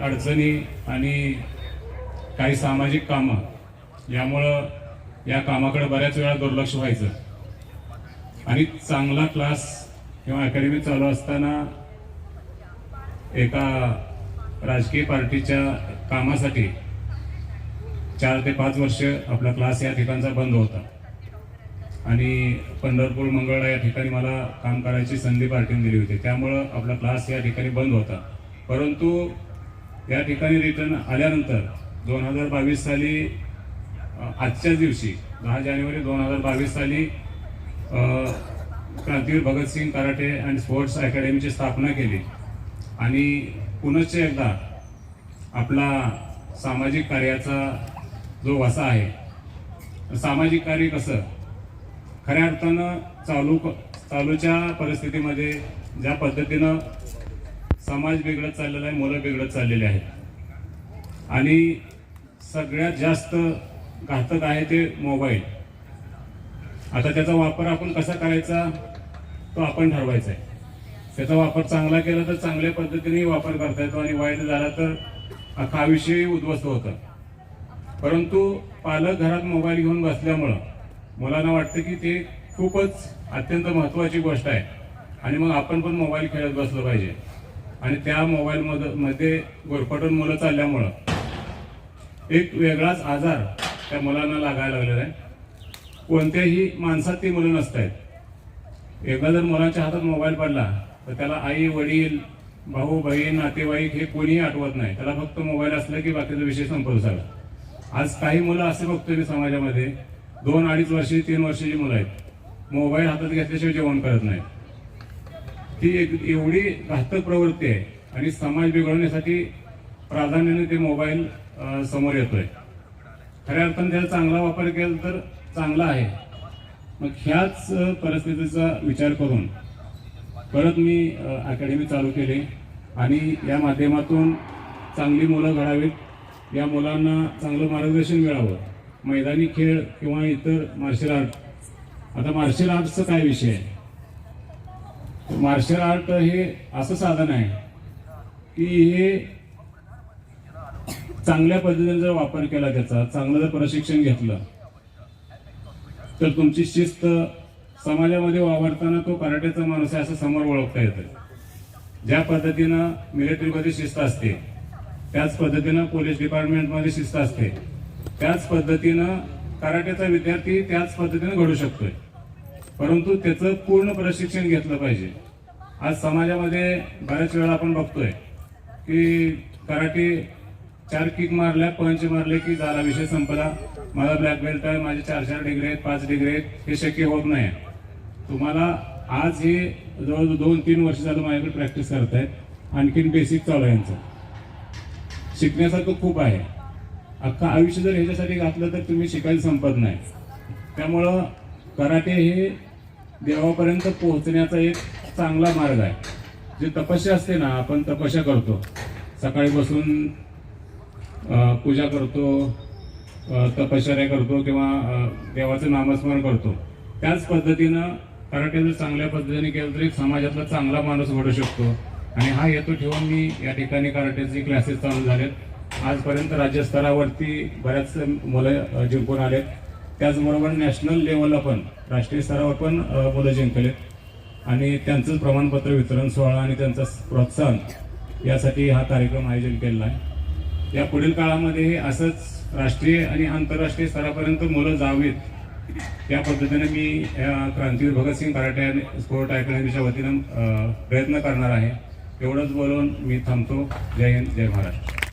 अडचणी आणि काही सामाजिक कामं यामुळं या कामाकडे बऱ्याच वेळा दुर्लक्ष व्हायचं. आणि चांगला क्लास किंवा अकॅडमी चालू असताना एका राजकीय पार्टीच्या कामासाठी चार ते पाच वर्ष आपला क्लास या ठिकाणचा बंद होता. आणि पंढरपूर मंगळा या ठिकाणी मला काम करायची संधी पार्टीने दिली होती. त्यामुळं आपला क्लास या ठिकाणी बंद होता. परंतु या ठिकाणी रिटर्न आल्यानंतर दोन हजार बावीस साली आजच्या आजच्याच दिवशी दहा जानेवारी दोन हजार बावीस साली क्रांतीवीर भगतसिंग कराटे अँड स्पोर्ट्स अकॅडमीची स्थापना केली. आणि पुनश्च एकदा आपला सामाजिक कार्याचा जो वसा आहे सामाजिक कार्य कसं? खऱ्या अर्थानं चालू चालूच्या परिस्थितीमध्ये ज्या पद्धतीनं समाज बिघडत चाललेला आहे मुलं वेगळं चाललेले आहेत. आणि सगळ्यात जास्त घातक आहे ते मोबाईल. आता त्याचा वापर आपण कसा करायचा तो आपण ठरवायचा आहे. त्याचा वापर चांगला केला तर चांगल्या पद्धतीने वापर करता येतो आणि वाईट झाला तर अख्खा आयुष्यही उद्ध्वस्त होतं. परंतु पालक घरात मोबाईल घेऊन बसल्यामुळं मुलांना वाटतं की ते खूपच अत्यंत महत्त्वाची गोष्ट आहे. आणि मग आपण पण मोबाईल खेळत बसलं पाहिजे. आणि त्या मोबाईल मध्ये गोरफटून मुलं चालल्यामुळं एक वेगळाच आजार त्या मुलांना लागायला लागलेला आहे. कोणत्याही माणसात ती मुलं नसत आहेत एकदा जर मुलांच्या हातात मोबाईल पडला तर त्याला आई वडील भाऊ बहीण नातेवाईक हे कोणीही आठवत नाही. त्याला फक्त मोबाईल असला की बाकीचा विषय संपत झाला आज काही मुलं असे बघतोय मी समाजामध्ये दोन अडीच वर्षी तीन वर्षाची मुलं आहेत. मोबाईल हातात घेतल्याशिवाय जेवण करत नाहीत. ती एक एवढी घातक प्रवृत्ती आहे आणि समाज बिघडवण्यासाठी प्राधान्याने ते मोबाईल समोर येतोय. खऱ्या अर्थाने त्याचा चांगला वापर केला तर चांगला आहे. मग ह्याच परिस्थितीचा विचार करून परत मी अकॅडमी चालू केली आणि या माध्यमातून चांगली मुलं घडावीत. या मुलांना चांगलं मार्गदर्शन मिळावं. मैदानी खेळ किंवा इतर मार्शल आर्ट आता मार्शल आर्टचा काय विषय आहे? मार्शल आर्ट हे असं साधन आहे की हे चांगल्या पद्धतीने जर वापर केला त्याचा चांगलं जर प्रशिक्षण घेतलं तर तुमची शिस्त समाजामध्ये वावरताना तो कराटेचा माणूस आहे असं समोर ओळखता येतं. ज्या पद्धतीनं मिलिटरीमध्ये शिस्त असते त्याच पद्धतीनं पोलीस डिपार्टमेंटमध्ये शिस्त असते त्याच पद्धतीनं कराटेचा विद्यार्थी त्याच पद्धतीनं घडू शकतोय. परंतु त्याचं पूर्ण प्रशिक्षण घेतलं पाहिजे. आज समाजामध्ये बऱ्याच वेळा आपण बघतोय की कराटे चार किक मारल्या पंच मारले की झाला विषय संपला. मला ब्लॅक बेल्ट आहे माझे चार चार डिग्री आहेत पाच डिग्री आहेत हे शक्य होत नाही. तुम्हाला आज हे जवळजवळ दोन तीन वर्ष झालं माझ्याकडे प्रॅक्टिस करतायत. आणखीन बेसिक चालू आहे यांचं. शिकण्यासारखं खूप आहे. अख्खं आयुष्य जर ह्याच्यासाठी घातलं तर तुम्ही शिकायला संपत नाही. त्यामुळं कराटे हे देवापर्यंत पोहोचण्याचा एक चांगला मार्ग आहे. जे तपस्या असते ना आपण तपस्या करतो. सकाळी बसून पूजा करतो तपश्चर्या करतो किंवा देवाचं नामस्मरण करतो. त्याच पद्धतीनं कराटे जर चांगल्या पद्धतीने केलं तरी समाजातला चांगला माणूस घडू शकतो. आणि हा हेतू ठेवून मी या ठिकाणी कराटेचे क्लासेस चालू झालेत. आजपर्यंत राज्यस्तरावरती बऱ्याच मुलं जिंकून आलेत. त्याचबरोबर नॅशनल लेवलला पण राष्ट्रीय स्तरावर पण मुलं जिंकलेत. आणि त्यांचं प्रमाणपत्र वितरण सोहळा आणि त्यांचं प्रोत्साहन यासाठी हा कार्यक्रम आयोजन केलेला आहे. या पुढील काळामध्ये असंच राष्ट्रीय आणि आंतरराष्ट्रीय स्तरापर्यंत मुलं जावीत या पद्धतीने मी या क्रांतीवीर भगतसिंग कराटे आणि स्पोर्ट अकॅडमीच्या वतीनं प्रयत्न करणार आहे. एवढंच बोलून मी थांबतो. जय हिंद जय महाराष्ट्र.